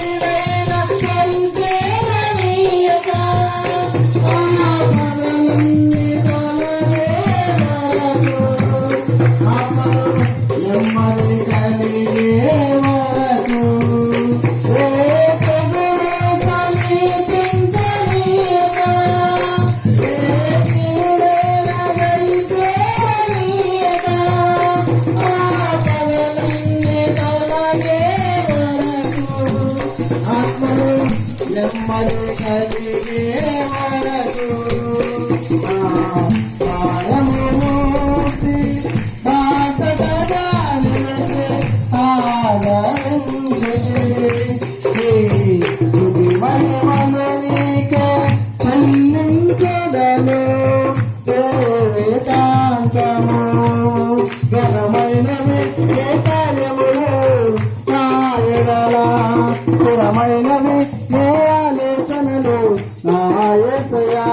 Baby. మమ్మలు కలిగే వరకు పారమూర్తి భాసగదానికి ఆదరించే స్థుతి మహిమలు నీకే చెల్లించడము నేను నాయసయా.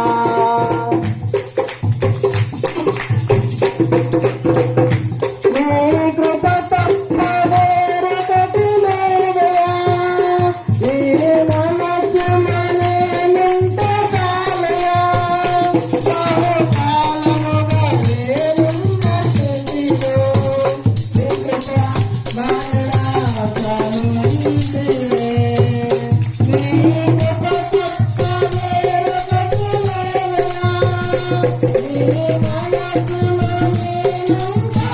Thank you.